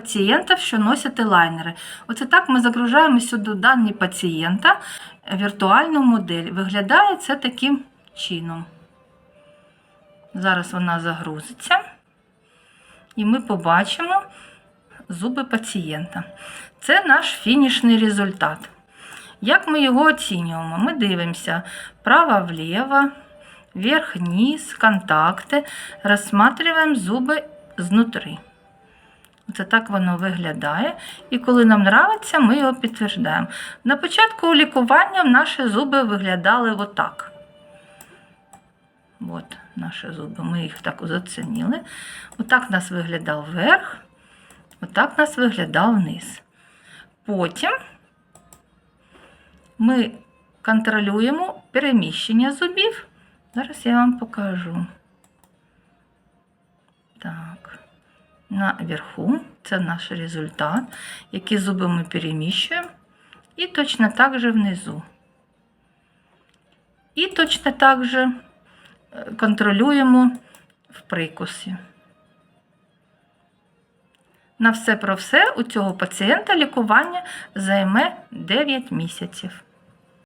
пацієнтів, що носять лайнери. Оце так ми загружаємо сюди дані пацієнта, віртуальну модель. Виглядає це таким чином. Зараз вона загрузиться, і ми побачимо зуби пацієнта. Це наш фінішний результат. Як ми його оцінюємо? Ми дивимося право-вліво, вверх-вниз, контакти, розсматриваємо зуби знутри. Це так воно виглядає. І коли нам подобається, ми його підтверджуємо. На початку лікування наші зуби виглядали отак. От наші зуби. Ми їх так зацінили. Отак нас виглядав верх, отак нас виглядав вниз. Потім ми контролюємо переміщення зубів. Зараз я вам покажу. Наверху це наш результат, які зуби ми переміщуємо. І точно так же внизу. І точно так же е, контролюємо в прикусі. На все про все у цього пацієнта лікування займе 9 місяців.